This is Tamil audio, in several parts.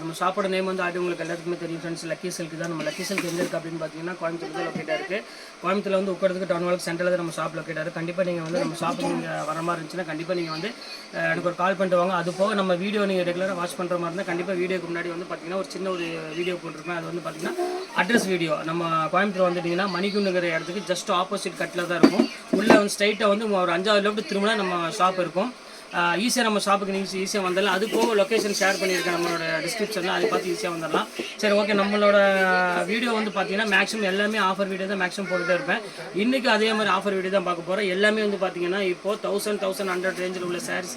நம்ம சாப்பிட நேம் வந்து ஆடி உங்களுக்கு எல்லாத்துக்குமே தெரியும் ஃப்ரெண்ட்ஸ் லக்கி சில்க் தான். நம்ம லக்கி சில்க் எங்கே இருக்குது அப்படின்னு பார்த்தீங்கன்னா கோயம்புத்தூர் தான் லொக்கேட்டாக இருக்குது கோயம்புத்தூர் வந்து உட்கறதுக்கு டவுன் வால்க்கு சென்டரில் தான் நம்ம ஷாப் லொக்கேட்டாக இருக்குது கண்டிப்பாக நீங்கள் வந்து நம்ம ஷாப் நீங்கள் வர மாதிரி இருந்துச்சுன்னா கண்டிப்பாக நீங்கள் வந்து எனக்கு ஒரு கால் பண்ணிட்டு வாங்க. அது போக நம்ம வீடியோ நீங்கள் ரெகுலராக வாட்ச் பண்ணுற மாதிரி இருந்தால் கண்டிப்பாக வீடியோக்கு முன்னாடி வந்து பார்த்தீங்கன்னா ஒரு சின்ன ஒரு வீடியோ போட்டிருப்பேன். அது வந்து பார்த்தீங்கன்னா அட்ரஸ் வீடியோ நம்ம கோயம்புத்தூர் வந்துட்டிங்கன்னா மணிக்குண்டுங்கிற இடத்துக்கு ஜஸ்ட் ஆப்போசிட் கட்டில் தான் இருக்கும். உள்ளே வந்து ஸ்ட்ரைட்டாக வந்து ஒரு அஞ்சாவது கிலோமீட்டர் திரும்பினா நம்ம ஷாப் இருக்கும். ஈஸியாக நம்ம ஷாப்புக்கு நீங்கள் ஈஸியாக வந்துடலாம். அது போக லொக்கேஷன் ஷேர் பண்ணியிருக்கேன் நம்மளோட டிஸ்கிரிப்ஷனில் அதை பார்த்து ஈஸியாக வந்துடலாம். சரி ஓகே நம்மளோட வீடியோ வந்து பார்த்தீங்கன்னா மேக்ஸிமம் எல்லாமே ஆஃபர் வீடியோ தான் மேக்ஸிமம் போட்டுகிட்டே இருப்பேன். இன்றைக்கி அதே மாதிரி ஆஃபர் வீடியோ தான் பார்க்க போகிறோம் எல்லாமே வந்து பார்த்தீங்கன்னா இப்போ தௌசண்ட் தௌசண்ட் ஹண்ட்ரட் ரேஞ்சில் உள்ள சாரீஸ்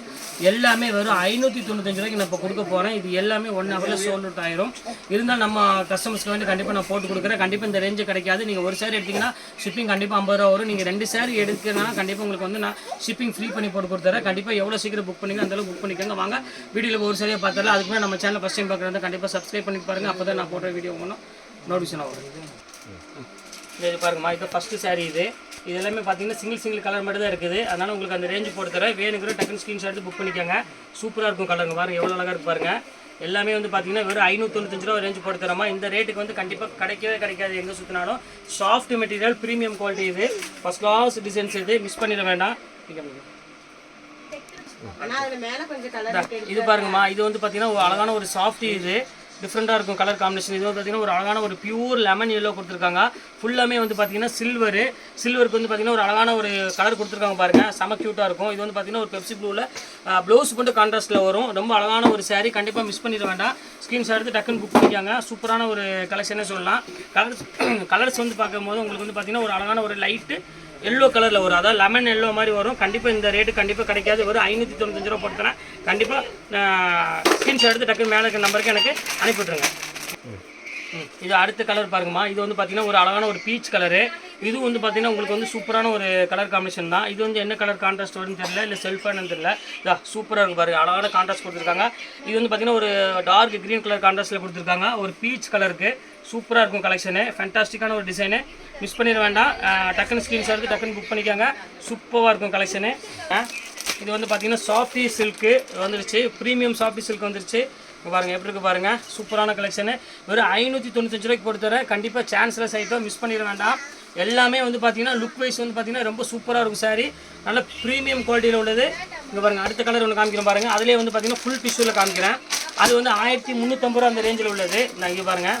எல்லாமே வெறும் ஐநூற்றி தொண்ணூத்தஞ்சு ரூபாய்க்கு நான் இப்போ கொடுக்க போகிறேன் இது எல்லாமே ஒன் ஹவரில் சோல்ட் அவுட் ஆயிரும். இருந்தால் நம்ம கஸ்டமர்ஸ்க்கு வேண்டி கண்டிப்பாக நான் போட்டு கொடுக்குறேன். கண்டிப்பாக இந்த ரேஞ்சு கிடைக்காது. நீங்கள் ஒரு சாரி எடுத்தீங்கன்னா ஷிப்பிங் கண்டிப்பாக ஐம்பது ரூபா வரும். நீங்கள் ரெண்டு சாரி எடுக்கிறனா கண்டிப்பாக உங்களுக்கு வந்து நான் ஷிப்பிங் ஃப்ரீ பண்ணி போட்டு கொடுத்துறேன். கண்டிப்பாக எவ்வளோ சீக்கிரம் புக் பண்ணிங்க அந்த அளவுக்கு புக் பண்ணிக்கோங்க. வாங்க வீடியோவில் ஒரு சரியாக பார்த்தாலும் அதுக்கு நம்ம சேனல் ஃபஸ்ட் டைம் பார்க்குறது கண்டிப்பாக சப்ஸ்கிரைப் பண்ணி பாருங்கள் அப்போ தான் நான் போடுற வீடியோ ஒன்றும் நோட்டிஃபிகேஷன் ஆகும் இது பாருங்கம்மா இது ஃபஸ்ட்டு சாரீ இது. இது எல்லாமே பார்த்தீங்கன்னா சிங்கிள் சிங்கிள் கலர் மட்டும் தான் இருக்குது. அதனால் உங்களுக்கு அந்த ரேஞ்சு போட்டு தரேன். வேணுங்கிற டக்குன்னு ஸ்க்ரீன்ஷாட் எடுத்து புக் பண்ணிக்கோங்க. சூப்பராக இருக்கும் கலருங்க பாருங்கள் எவ்வளோ அழகாக இருக்கு பாருங்கள் எல்லாமே வந்து பார்த்தீங்கன்னா வெறும் ஐநூற்றொண்ணூத்தஞ்சு ரூபா ரேஞ்சு போட்டு தரமா இந்த ரேட்டுக்கு வந்து கண்டிப்பாக கிடைக்கவே கிடைக்காது எங்கே சுற்றினாலும் சாஃப்ட் மெட்டீரியல் ப்ரீமியம் குவாலிட்டி இது. ஃபஸ்ட் கிளாஸ் டிசைன்ஸ் இது. மிஸ் பண்ணிட வேண்டாம் இங்க பாருங்க. ஆனா அதுல மேல கொஞ்சம் கலர் இது பாருங்கம்மா இது வந்து பார்த்தீங்கன்னா ஒரு அழகான ஒரு சாஃப்ட் இது. டிஃப்ரெண்ட்டாக இருக்கும் கலர் காம்பினேஷன் இது வந்து பார்த்தீங்கன்னா ஒரு அழகான ஒரு பியூர் லெமன் எல்லோ கொடுத்துருக்காங்க. ஃபுல்லாமே வந்து பார்த்தீங்கன்னா சில்வரு சில்வருக்கு வந்து பார்த்தீங்கன்னா ஒரு அழகான ஒரு கலர் கொடுத்துருக்காங்க பாருங்க. செம க்யூட்டாக இருக்கும். இது வந்து பார்த்தீங்கன்னா ஒரு பெப்சி ப்ளூவில் ப்ளவுஸ் மட்டும் கான்ட்ராஸ்ட்டில் வரும். ரொம்ப அழகான ஒரு saree. கண்டிப்பாக மிஸ் பண்ணிட வேண்டாம். ஸ்க்ரீன்ஷாட் எடுத்து டக்குன்னு புக் பண்ணிக்காங்க. சூப்பரான ஒரு கலெக்ஷனே சொல்லலாம். கலர்ஸ் கலர்ஸ் வந்து பார்க்கும்போது உங்களுக்கு வந்து பார்த்தீங்கன்னா ஒரு அழகான ஒரு லைட்டு எல்லோ கலரில் வரும். அதாவது லெமன் எல்லோ மாதிரி வரும். கண்டிப்பாக இந்த ரேட்டு கண்டிப்பாக கிடைக்காது. ஒரு ஐநூற்றி தொண்ணூத்தஞ்சு ரூபா போட்டுக்கிறேன் கண்டிப்பாக ஸ்கிரீன்ஷாட் எடுத்து டக்குன்னு மேலே இருக்க நம்பருக்கு எனக்கு அனுப்பிவிட்ருங்க இது அடுத்த கலர் பாருங்கம்மா. இது வந்து பார்த்தீங்கன்னா ஒரு அழகான ஒரு பீச் கலரு இது வந்து பார்த்தீங்கன்னா உங்களுக்கு வந்து சூப்பரான ஒரு கலர் காம்பினேஷன் தான். இது வந்து என்ன கலர் கான்ட்ராஸ்ட் வரும்னு தெரியல இல்லை செல்ஃபானு தெரியல. இதா சூப்பராக இருக்கும் பாருங்க. அழகான கான்ட்ராஸ்ட் கொடுத்துருக்காங்க. இது வந்து பார்த்தீங்கன்னா ஒரு டார்க் க்ரீன் கலர் கான்ட்ராஸ்ட்டில் கொடுத்துருக்காங்க. ஒரு பீச் கலருக்கு சூப்பராக இருக்கும் கலெக்ஷனு ஃபேண்டாஸ்டிக்கான ஒரு டிசைனு மிஸ் பண்ணிட வேண்டாம். டக்குன்னு ஸ்க்ரீன்ஷாட் எடுத்து டக்குன்னு புக் பண்ணிக்கோங்க. சூப்பராக இருக்கும் கலெக்ஷனு இது வந்து பார்த்தீங்கன்னா சாஃப்டி சில்க்கு வந்துருச்சு. ப்ரீமியம் சாஃப்டி சில்க் வந்துருச்சு. பாருங்கள் எப்படி இருக்கு பாருங்க. சூப்பரான கலெக்ஷனு வெறும் ஐநூற்றி தொண்ணூத்தஞ்சு ரூபாய்க்கு பொறுத்தவரை தரேன். கண்டிப்பாக சான்ஸ்லெஸ் ஐட்டம் மிஸ் பண்ணிட வேண்டாம். எல்லாமே வந்து பார்த்தீங்கன்னா லுக் வைஸ் வந்து பார்த்தீங்கன்னா ரொம்ப சூப்பராக இருக்கும் சாரி நல்ல ப்ரீமியம் குவாலிட்டியில் உள்ளது. இங்கே பாருங்கள் அடுத்த கலர் ஒன்று காமிக்கிறேன் பாருங்கள் அதிலே வந்து பார்த்தீங்கன்னா ஃபுல் டிஷ்யூவில் காமிக்கிறேன். அது வந்து ஆயிரத்தி முந்நூற்றம்பது ரூபா அந்த ரேஞ்சில் உள்ளது. நான் இங்கே பாருங்கள்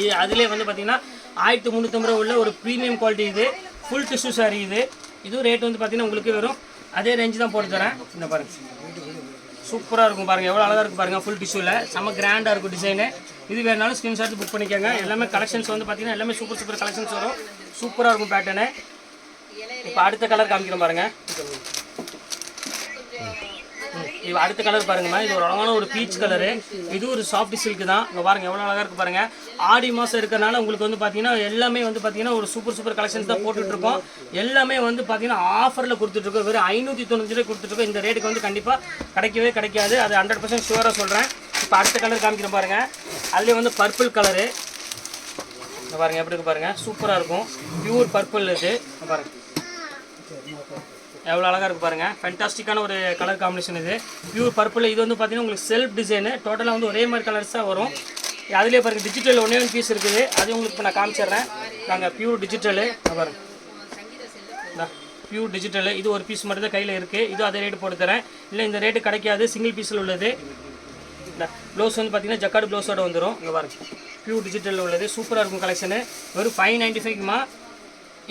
இது அதிலே வந்து பார்த்தீங்கன்னா ஆயிரத்தி முந்நூற்றம்பது ரூபா உள்ள ஒரு ப்ரீமியம் குவாலிட்டி இது. ஃபுல் டிஷ்யூ சாரி இது. இதுவும் ரேட் வந்து பார்த்தீங்கன்னா உங்களுக்கு வெறும் அதே ரேஞ்சு தான் போட்டு தரேன். இந்த பாருங்கள் சூப்பராக இருக்கும் பாருங்கள் எவ்வளோ அழகாக இருக்கும் பாருங்கள் ஃபுல் டிஷ்யூவில் செம்ம கிராண்டாக இருக்கும் டிசைனு இது வேணாலும் ஸ்க்ரீன்ஷாட் புக் பண்ணிக்கோங்க. எல்லாமே கலெக்ஷன்ஸ் வந்து பார்த்தீங்கன்னா எல்லாமே சூப்பர் சூப்பர் கலெக்ஷன்ஸ் வரும். சூப்பராக இருக்கும் பேட்டர்னு இப்போ அடுத்த கலர் காமிக்கிறோம் பாருங்கள் இது அடுத்த கலர் பாருங்கம்மா இது ஒரு அழகான ஒரு பீச் கலரு இது ஒரு சாஃப்ட் சில்க் தான். இங்கே பாருங்கள் எவ்வளோ அழகாக இருக்குது பாருங்கள் ஆடி மாதம் இருக்கிறனால உங்களுக்கு வந்து பார்த்தீங்கன்னா எல்லாமே வந்து பார்த்தீங்கன்னா ஒரு சூப்பர் சூப்பர் கலெக்ஷன்ஸ் தான் போட்டுட்ருக்கோம் எல்லாமே வந்து பார்த்தீங்கன்னா ஆஃபரில் கொடுத்துட்ருக்கோம் வெறும் ஐநூற்றி தொண்ணூறு ரூபாய் கொடுத்துட்ருக்கோம் இந்த ரேட்டுக்கு வந்து கண்டிப்பாக கிடைக்கவே கிடைக்காது. அது ஹண்ட்ரட் பர்சன்ட் ஷுவராக சொல்கிறேன் இப்போ அடுத்த கலர் காமிக்கிறேன் பாருங்கள் அதுலேயே வந்து பர்பிள் கலரு பாருங்கள் எப்படி இருக்கு பாருங்கள் சூப்பராக இருக்கும். பியூர் பர்பிள் இது. பாருங்கள் எவ்வளோ அழகாக இருக்கு பாருங்கள் ஃபென்டாஸ்டிக்கான ஒரு கலர் காம்பினேஷன் இது. பியூர் பர்பிள் இது வந்து பார்த்தீங்கன்னா உங்களுக்கு செல்ஃப் டிசைனு டோட்டலாக வந்து ஒரே மாதிரி கலர்ஸ் தான் வரும். அதுலேயே பாருங்க டிஜிட்டல் ஒன்றே ஒன்று பீஸ் இருக்குது. அது உங்களுக்கு இப்போ நான் காமிச்சிடுறேன். நாங்கள் பியூர் டிஜிட்டலு பாருங்கள் பியூர் டிஜிட்டல் இது ஒரு பீஸ் மட்டும் தான் கையில் இருக்குது இது அதே ரேட்டு போட்டு தரேன். இல்லை இந்த ரேட்டு கிடைக்காது. சிங்கிள் பீஸில் உள்ளது. இந்த ப்ளவுஸ் வந்து பார்த்தீங்கன்னா ஜக்காடு ப்ளவுஸோட வந்துடும் இங்கே பாருங்கள் பியூர் டிஜிட்டலில் உள்ளது. சூப்பராக இருக்கும் கலெக்ஷனு வெறும் ஃபைவ் நைன்ட்டி ஃபைவ்க்குமா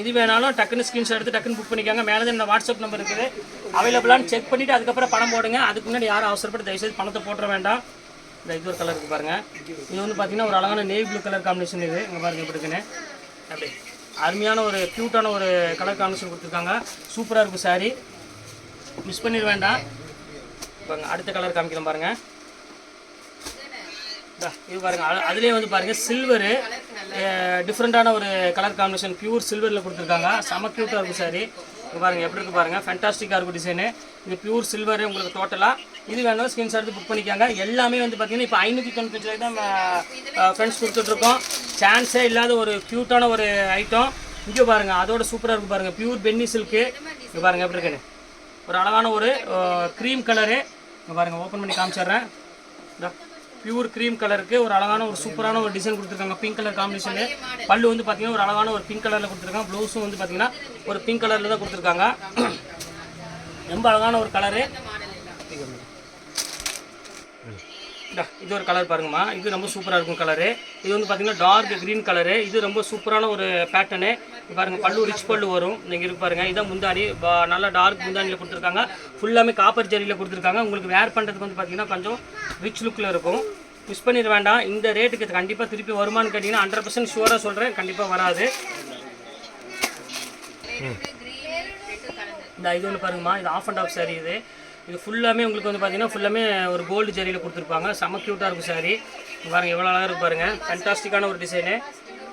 இது வேணாலும் டக்குன்னு ஸ்கிரீன்ஷாட் எடுத்து டக்குன்னு புக் பண்ணிக்கோங்க. மேலே தான் இந்த வாட்ஸ்அப் நம்பர் இருக்குது அவைலபிளான்னு செக் பண்ணிவிட்டு அதுக்கப்புறம் பணம் போடுங்க. அதுக்கு முன்னாடி யாரும் அவசரப்பட்டு தயவுசெய்து பணத்தை போட்டுற வேண்டாம். இந்த இது ஒரு கலர் இருக்குது பாருங்கள் இது வந்து பார்த்தீங்கன்னா ஒரு அழகான நேவி ப்ளூ கலர் காம்பினேஷன் இது. இங்கே பாருங்கள் இப்படி இருக்குன்னு. அப்படி அருமையான ஒரு க்யூட்டான ஒரு கலர் காம்பினேஷன் கொடுத்துருக்காங்க. சூப்பராக இருக்கும் saree. மிஸ் பண்ணிட வேண்டாம். பாருங்கள் அடுத்த கலர் காமிக்கலாம் பாருங்கள் இது பாருங்க. அதுலேயே வந்து பாருங்க சில்வரு டிஃப்ரெண்ட்டான ஒரு கலர் காம்பினேஷன் பியூர் சில்வரில் கொடுத்துருக்காங்க. செம க்யூட்டாக இருக்கும் சாரி இங்கே பாருங்க எப்படி இருக்கு பாருங்க. ஃபேண்டாஸ்டிக்காக இருக்கும் டிசைனு இது பியூர் சில்வரு உங்களுக்கு டோட்டலாக இது வேணாலும் ஸ்கிரீன்ஷாட் எடுத்து புக் பண்ணிக்காங்க. எல்லாமே வந்து பார்த்தீங்கன்னா இப்போ ஐநூற்றி தொண்ணூத்தஞ்சு தான் ஃப்ரெண்ட்ஸ் கொடுத்துட்ருக்கோம். சான்ஸே இல்லாத ஒரு க்யூட்டான ஒரு ஐட்டம் இங்கே பாருங்க அதோட சூப்பராக இருக்கும் பாருங்க. பியூர் பென்னி சில்க்கு இங்கே பாருங்க எப்படி இருக்குன்னு. ஒரு அழகான ஒரு க்ரீம் கலரு இங்கே பாருங்க ஓப்பன் பண்ணி காமிச்சிடுறேன். பியூர் க்ரீம் கலருக்கு ஒரு அழகான ஒரு சூப்பரான ஒரு டிசைன் கொடுத்துருக்காங்க. பிங்க் கலர் காம்பினேஷனு பல்லு வந்து பார்த்தீங்கன்னா ஒரு அழகான ஒரு பிங்க் கலரில் கொடுத்துருக்காங்க. ப்ளவுஸும் வந்து பார்த்தீங்கன்னா ஒரு பிங்க் கலரில் தான் கொடுத்துருக்காங்க. ரொம்ப அழகான ஒரு கலரு இது ஒரு கலர் பாருங்கம்மா. இது ரொம்ப சூப்பராக இருக்கும் கலரு இது வந்து பார்த்தீங்கன்னா டார்க் க்ரீன் கலரு இது ரொம்ப சூப்பரான ஒரு பேட்டர்னு பாருங்க பல்லு ரிச் பல்லு வரும். நீங்கள் இருக்கு பாருங்க இதான் முந்தாடி நல்லா டார்க் முந்தாடியில் கொடுத்துருக்காங்க. ஃபுல்லாமே காப்பர் ஜரியில் கொடுத்துருக்காங்க. உங்களுக்கு வேர் பண்ணுறதுக்கு வந்து பார்த்தீங்கன்னா கொஞ்சம் ரிச் லுக்கில் இருக்கும். மிஸ் பண்ணிட வேண்டாம். இந்த ரேட்டுக்கு கண்டிப்பாக திருப்பி வருமானு கேட்டிங்கன்னா ஹண்ட்ரட் பர்சன்ட் ஷுவராக சொல்கிறேன் கண்டிப்பாக வராது. இந்த இது ஒன்று பாருங்கம்மா. இது ஆஃப் அண்ட் ஆஃப் saree இது. இது ஃபுல்லாமே உங்களுக்கு வந்து பார்த்தீங்கன்னா ஃபுல்லாமே ஒரு கோல்டு ஜரியில் கொடுத்துருப்பாங்க. செம க்யூட்டாக இருக்கும் சாரி பாருங்கள் பாருங்க எவ்வளோ அழகாக இருக்கு பாருங்கள் ஃபண்டாஸ்டிக்கான ஒரு டிசைனு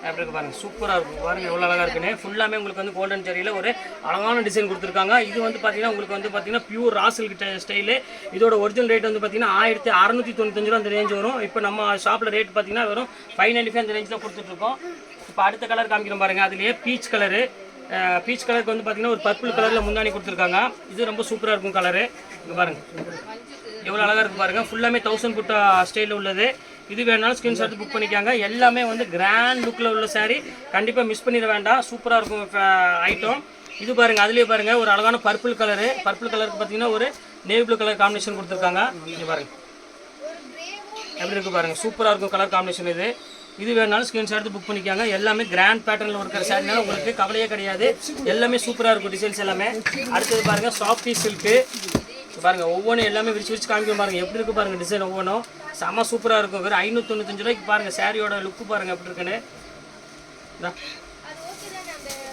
அப்படி இருக்கு பாருங்கள் சூப்பராக இருக்கும் பாருங்கள் எவ்வளோ அழகாக இருக்குன்னு. ஃபுல்லாமே உங்களுக்கு வந்து கோல்டன் ஜரியில் ஒரு அழகான டிசைன் கொடுத்துருக்காங்க. இது வந்து பார்த்தீங்கன்னா உங்களுக்கு வந்து பார்த்தீங்கன்னா பியூர் ராசல் கிட்ட ஸ்டைலு இதோட ஒரிஜினல் ரேட் வந்து பார்த்தீங்கன்னா ஆயிரத்தி அறநூற்றி தொண்ணூத்தஞ்சு ரூபா அந்த ரேஞ்ச் வரும். இப்போ நம்ம ஷாப்பில் ரேட் பார்த்தீங்கன்னா வெறும் ஃபைவ் நைன்டி ஃபைவ் அந்த ரேஞ்ச் தான் கொடுத்துட்ருக்கோம். இப்போ அடுத்த கலர் காமிக்கிறோம் பாருங்கள் அதுலேயே பீச் கலரு பீச் கலருக்கு வந்து பார்த்தீங்கன்னா ஒரு பர்பிள் கலரில் முந்தானி கொடுத்துருக்காங்க. இது ரொம்ப சூப்பராக இருக்கும் கலரு இங்கே பாருங்கள் எவ்வளோ அழகாக இருக்கு பாருங்கள் ஃபுல்லாமே தௌசண்ட் குட்டா ஸ்டைலில் உள்ளது. இது வேணாலும் ஸ்க்ரீன்ஷாட் புக் பண்ணிக்காங்க. எல்லாமே வந்து கிராண்ட் லுக்கில் உள்ள சாரீ கண்டிப்பாக மிஸ் பண்ணிட வேண்டாம். சூப்பராக இருக்கும் ஐட்டம் இது பாருங்க அதுலேயே பாருங்க ஒரு அழகான பர்பிள் கலரு பர்பிள் கலருக்கு பார்த்தீங்கன்னா ஒரு நேவி ப்ளூ கலர் காம்பினேஷன் கொடுத்துருக்காங்க. இங்கே பாருங்கள் எப்படி இருக்குது பாருங்கள் சூப்பராக இருக்கும் கலர் காம்பினேஷன் இது. இது வேணாலும் ஸ்க்ரீன்ஷாட் எடுத்து புக் பண்ணிக்காங்க. எல்லாமே கிராண்ட் பேட்டர்னில் இருக்கிற சாரினால உங்களுக்கு கவலையே கிடையாது. எல்லாமே சூப்பராக இருக்கும் டிசைன்ஸ் எல்லாமே. அடுத்தது பாருங்க சாஃப்டி சில்க்கு பாருங்க ஒவ்வொன்றும் எல்லாமே விரிச்சு விரிச்சு காமிக்கும் பாருங்கள் எப்படி இருக்கு பாருங்கள் டிசைன் ஒவ்வொன்றும் செம சூப்பராக இருக்கும். வெறும் ஐநூற்றி தொண்ணூத்தஞ்சு ரூபாய்க்கு பாருங்க சாரியோட லுக்கு பாருங்கள் எப்படி இருக்குன்னு.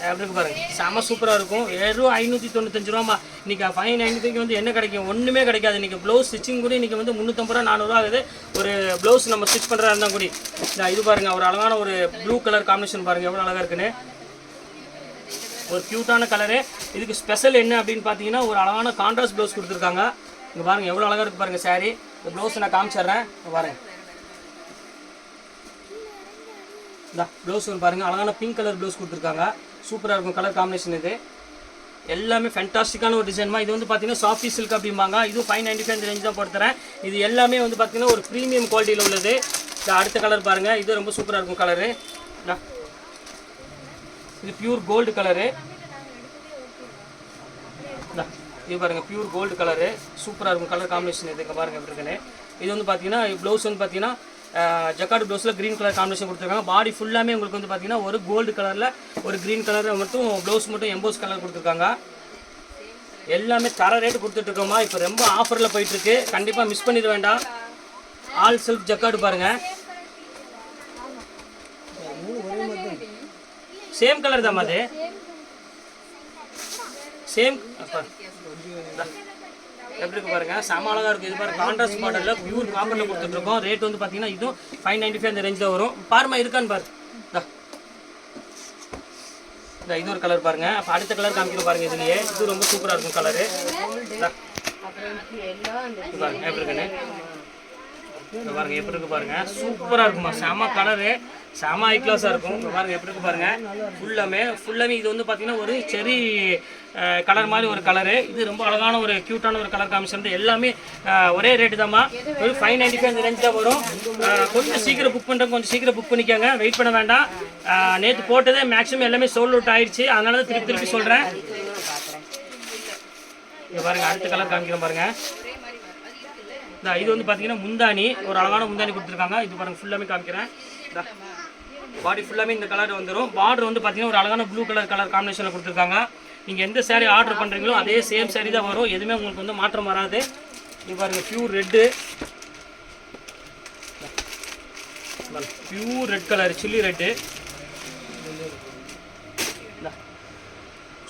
எப்படி இருக்கு பாருங்க. செம சூப்பராக இருக்கும். வெறும் ஐநூற்றி தொண்ணூத்தஞ்சு ரூபாமா இன்றைக்கி ஃபைவ் நைன்ட்டிக்கு வந்து என்ன கிடைக்கும்? ஒன்றுமே கிடைக்காது. இன்னைக்கு ப்ளவுஸ் ஸ்டிச்சிங் கூட இன்னைக்கு வந்து முந்நூற்றம்பது ரூபா நானூறுரூவா ஆகுது. ஒரு ப்ளவுஸ் நம்ம ஸ்டிச் பண்ணுறா இருந்தால் கூட. இந்த இது பாருங்கள் ஒரு அழகான ஒரு ப்ளூ கலர் காம்பினேஷன் பாருங்கள் எவ்வளோ அழகாக இருக்குன்னு. ஒரு க்யூட்டான கலரு இதுக்கு ஸ்பெஷல் என்ன அப்படின்னு பார்த்தீங்கன்னா ஒரு அழகான கான்ட்ராஸ்ட் ப்ளவுஸ் கொடுத்துருக்காங்க. இங்கே பாருங்கள் எவ்வளோ அழகாக இருக்கு பாருங்கள் saree. இந்த ப்ளவுஸ் நான் காமிச்சிடுறேன். இங்க பாருங்க. இந்த ப்ளவுஸ் ஒன்று பாருங்க. அழகான பிங்க் கலர் ப்ளவுஸ் கொடுத்துருக்காங்க. சூப்பராக இருக்கும் கலர் காம்பினேஷன் இது. எல்லாமே ஃபென்டாஸ்டிக்கான ஒரு டிசைன்மா இது வந்து பார்த்தீங்கன்னா சாஃப்டி சில்க் அப்படிம்பாங்க. இது ஃபைவ் நைன்டி ஃபைவ் ரேஞ்ச் தான் போட்டுறேன் இது எல்லாமே வந்து பார்த்தீங்கன்னா ஒரு ப்ரீமியம் குவாலிட்டியில் உள்ளது. இந்த அடுத்த கலர் பாருங்கள் இது ரொம்ப சூப்பராக இருக்கும் கலரு இது பியூர் கோல்டு கலரு இது பாருங்கள் பியூர் கோல்டு கலரு சூப்பராக இருக்கும் கலர் காம்பினேஷன் இது பாருங்கள் எப்படி இருக்குன்னு. இது வந்து பார்த்தீங்கன்னா ப்ளவுஸ் வந்து பார்த்தீங்கன்னா ஜக்கார்டு ப்ளவுஸில் க்ரீன் கலர் காம்பினேஷன் கொடுத்துருக்காங்க. பாடி ஃபுல்லாமே உங்களுக்கு வந்து பார்த்தீங்கன்னா ஒரு கோல்டு கலரில் ஒரு க்ரீன் கலர் மட்டும் ப்ளவுஸ் மட்டும் எம்போஸ் கலர் கொடுத்துருக்காங்க. எல்லாமே தர ரேட்டு கொடுத்துட்ருக்கோம்மா இப்போ ரொம்ப ஆஃபரில் போயிட்டுருக்கு கண்டிப்பாக மிஸ் பண்ணிட வேண்டாம். ஆல் செல்ஃப் ஜக்காடு பாருங்கள் சேம் கலர் தான் அது. சேம் எப்படி இருக்கு பாருங்க. செம அழகா இருக்கு. இது பாருங்க கான்ட்ராஸ்ட் மாடல்ல பியூர் காப்பர்ல கொடுத்துட்டு இருக்கோம். ரேட் வந்து பாத்தீங்கன்னா இதுவும் ஃபைவ் நைன்டி ஃபைவ் அந்த ரேஞ்சில் வரும். பாருமா இருக்கான்னு பாரு. இந்தா. ஒரு கலர் பாருங்க. அப்ப அடுத்த கலர் காமிக்கிறோம் பாருங்க இதுலயே. இது ரொம்ப சூப்பரா இருக்கும் கலரு எப்படி இருக்குன்னு. இங்க பாருங்க எப்படி இருக்கு பாருங்க. சூப்பரா இருக்குமா? செம கலரு செம ஹை கிளாஸாக இருக்கும். பாருங்க எப்படி இருக்கு பாருங்க. ஃபுல்லாமே ஃபுல்லாமே இது வந்து பார்த்தீங்கன்னா ஒரு செரி கலர் மாதிரி ஒரு கலரு இது ரொம்ப அழகான ஒரு க்யூட்டான ஒரு கலர் காமிஷன் எல்லாமே ஒரே ரேட்டு தான்மா ஒரு ஃபைவ் நைன்டி ஃபைவ் அந்த ரேஞ்ச் தான் வரும் கொஞ்சம் சீக்கிரம் புக் பண்ணுறோம் கொஞ்சம் சீக்கிரம் புக் பண்ணிக்கோங்க. வெயிட் பண்ண வேண்டாம். நேற்று போட்டதே மேக்ஸிமம் எல்லாமே சோல்ட் அவுட் ஆயிடுச்சு. அதனால தான் திருப்பி திருப்பி சொல்கிறேன் இங்கே பாருங்க அடுத்த கலர் காமிக்கிறேன் பாருங்க. இந்தா, இது வந்து பார்த்தீங்கன்னா முந்தானி ஒரு அழகான முந்தானி கொடுத்துருக்காங்க. இது பாருங்க ஃபுல்லாமே காமிக்கிறேன். பாடி ஃபுல்லாமே இந்த கலர் வந்துடும் பார்டர் வந்து பார்த்தீங்கன்னா ஒரு அழகான ப்ளூ கலர் கலர் காம்பினேஷனில் கொடுத்துருக்காங்க. நீங்கள் எந்த சேரீ ஆர்டர் பண்ணுறீங்களோ அதே சேம் saree தான் வரும். எதுவுமே உங்களுக்கு வந்து மாற்றம் வராது. இது பாருங்கள் pure red pure red colour chilli red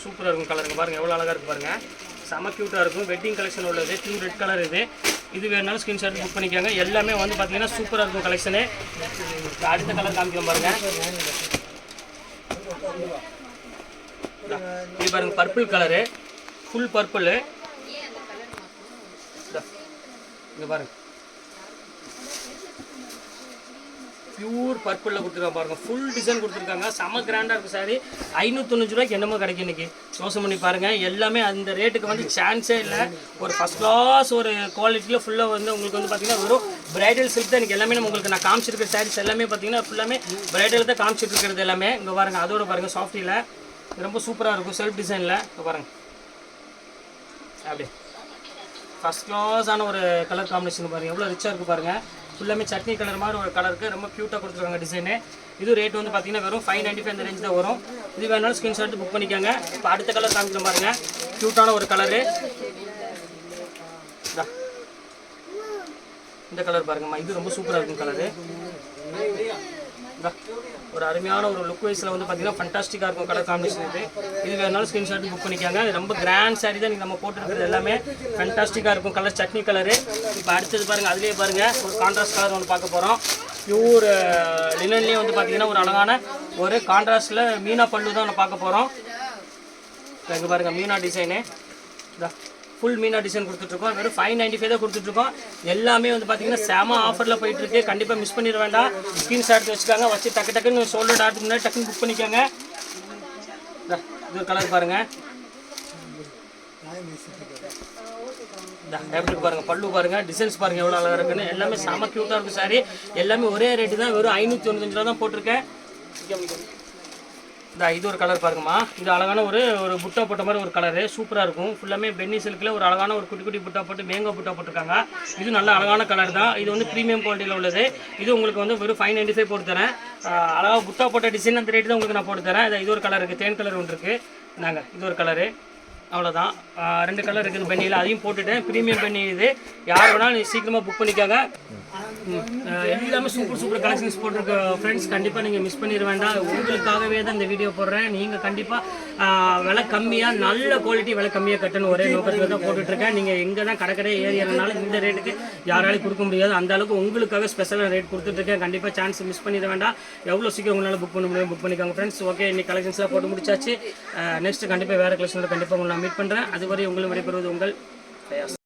சூப்பராக இருக்கும் கலருங்க பாருங்கள் எவ்வளோ அழகாக இருக்கு பாருங்க. செம க்யூட்டாக இருக்கும். வெட்டிங் கலெக்ஷன் உள்ளது. பியூர் ரெட் கலர் இது. இது வேணாலும் ஸ்க்ரீன்ஷாட் புக் பண்ணிக்கோங்க. எல்லாமே வந்து பார்த்தீங்கன்னா சூப்பராக இருக்கும் கலெக்ஷனு அடுத்த கலர் காமிக்கலாம் பாருங்க. இது பாருங்க பர்பிள் கலரு ஃபுல் பர்பிள் இங்கே பாருங்க. பியூர் பர்பிளில் கொடுத்துருக்காங்க பாருங்க. ஃபுல் டிசைன் கொடுத்துருக்காங்க. செம கிராண்டாக இருக்கும் சாரி ஐநூற்றொண்ணூறு ரூபாய்க்கு என்னமோ கிடைக்கும் இன்னைக்கு. யோசனை பண்ணி பாருங்க. எல்லாமே அந்த ரேட்டுக்கு வந்து சான்ஸே இல்லை. ஒரு ஃபஸ்ட் கிளாஸ் ஒரு குவாலிட்டியில் ஃபுல்லாக வந்து உங்களுக்கு வந்து பார்த்தீங்கன்னா வெறும் பிரைடல் சில்க் தான் எனக்கு எல்லாமே நம்ம உங்களுக்கு நான் காமிச்சிருக்கிற சாரீஸ் எல்லாமே பார்த்தீங்கன்னா ஃபுல்லாமே பிரைடல் தான் காமிச்சிட்டு இருக்கிறது எல்லாமே. இங்கே பாருங்க. அதோட பாருங்க சாஃப்டியில் ரொம்ப சூப்பராக இருக்கும். செல்ஃப் டிசைனில் இங்கே பாருங்க. அப்படியே. ஃபஸ்ட் கிளாஸான ஒரு கலர் காம்பினேஷன் பாருங்கள் எவ்வளோ ரிச்சாக இருக்குது பாருங்கள் ஃபுல்லாமே சட்னி கலர் மாதிரி ஒரு கலருக்கு ரொம்ப க்யூட்டாக கொடுத்துருக்காங்க டிசைனு இது ரேட் வந்து பார்த்தீங்கன்னா வெறும் ஃபைவ் நைன்ட்டி ஃபைவ் அந்த ரேஞ்ச் தான் வரும். இது வேணாலும் ஸ்க்ரீன்ஷாட் புக் பண்ணிக்கோங்க. இப்போ அடுத்த கலர் காமிக்கிற பாருங்கள் க்யூட்டான ஒரு கலரு இந்த. கலர் பாருங்கம்மா. இது ரொம்ப சூப்பராக இருக்கும் கலரு ஒரு அருமையான ஒரு லுக் வைஸில் வந்து பார்த்தீங்கன்னா ஃபண்டாஸ்டிக்காக இருக்கும் கலர் காம்பினேஷன் இது. இது வேணாலும் ஸ்க்ரீன்ஷாட் புக் பண்ணிக்காங்க. ரொம்ப கிராண்ட் சாரி தான் நீங்கள் நம்ம போட்டுருக்கிறது எல்லாமே. ஃபண்டாஸ்டிக்காக இருக்கும். கலர் சட்னி கலரு இப்போ அடுத்தது பாருங்கள் அதுலேயே பாருங்கள் ஒரு கான்ட்ராஸ்ட் கலர் ஒன்று பார்க்க போகிறோம் பியூர் லினன்லேயே வந்து பார்த்தீங்கன்னா ஒரு அழகான ஒரு கான்ட்ராஸ்டில் மீனா பல்லு தான் ஒன்று பார்க்க போகிறோம் இங்கே பாருங்கள் meena design full meena design கொடுத்துட்ருக்கோம். வெறும் ஃபைவ் நைன்டி ஃபைவ் தான் கொடுத்துட்ருக்கோம். எல்லாமே வந்து பார்த்தீங்கன்னா செம ஆஃபரில் போயிட்டுருக்கு கண்டிப்பாக மிஸ் பண்ணிட வேண்டாம். ஸ்க்ரீன்ஷாட் எடுத்து வச்சுக்காங்க. வச்சு டக்கு டக்குன்னு சோல்டர் ஆர்டர் முன்னாடி டக்குன்னு புக் பண்ணிக்கோங்க. இது கலர் பாருங்கள் எப்படி பாருங்க. பல்லு பாருங்க. டிசைன்ஸ் பாருங்க எவ்வளோ அழகா இருக்குன்னு. எல்லாமே செம க்யூட்டாக இருக்கும் சாரி எல்லாமே ஒரே ரேட்டு தான். வெறும் ஐநூற்றி தொண்ணூத்தஞ்சு ரூபா தான் போட்டிருக்கேன். இந்த இது ஒரு கலர் பாருங்கம்மா. இது அழகான ஒரு ஒரு புட்டா போட்ட மாதிரி ஒரு கலரு சூப்பராக இருக்கும். ஃபுல்லாமே பென்னி சில்கில் ஒரு அழகான ஒரு குட்டி குட்டி புட்டா போட்டு மேங்கோ புட்டா போட்டிருக்காங்க. இது நல்ல அழகான கலர் தான். இது வந்து ப்ரீமியம் குவாலிட்டியில் உள்ளது. இது உங்களுக்கு வந்து வெறும் ஃபைவ் நைன்டி ஃபைவ் போட்டு தரேன். அழகாக புட்டா போட்ட டிசைன் அந்த ரேட்டு தான் உங்களுக்கு நான் போட்டு தரேன். இது ஒரு கலர் இருக்குது தேன் கலர் ஒன்று இருக்குது நாங்கள் இது ஒரு கலரு அவ்வளோதான் ரெண்டு கலர் இருக்குது பெண்ணியில் அதையும் போட்டுட்டேன். ப்ரீமியம் பெண்ணி இது. யார் வேணாலும் சீக்கிரமாக புக் பண்ணிக்காங்க. எல்லாமே சூப்பர் சூப்பர் கலெக்ஷன்ஸ் போட்டிருக்க. ஃப்ரெண்ட்ஸ் கண்டிப்பாக நீங்கள் மிஸ் பண்ணிட வேண்டாம். உங்களுக்காகவே தான் இந்த வீடியோ போடுறேன். நீங்கள் கண்டிப்பாக விலை கம்மியாக நல்ல குவாலிட்டி விலை கம்மியாக கட்டணும். ஒரே நோக்கத்தில் தான் போட்டுட்ருக்கேன். நீங்கள் எங்கே தான் கடற்கரை ஏரியானாலும் இந்த ரேட்டுக்கு யாராலையும் கொடுக்க முடியாது. அந்த அளவுக்கு உங்களுக்காக ஸ்பெஷலாக ரேட் கொடுத்துட்ருக்கேன். கண்டிப்பாக சான்ஸ் மிஸ் பண்ணிட வேண்டாம். எவ்வளோ சீக்கிரம் உங்களால் புக் பண்ண முடியும் புக் பண்ணிக்கோங்க. ஃப்ரெண்ட்ஸ் ஓகே இன்னைக்கு கலெக்ஷன்ஸ்லாம் போட்டு முடிச்சாச்சு. நெக்ஸ்ட் கண்டிப்பாக வேறு கலெக்ஷனில் கண்டிப்பாக உங்களை மீட் பண்ணுறேன் அதுவரை உங்களும் விடைபெறுவது உங்கள் பிரயாசம்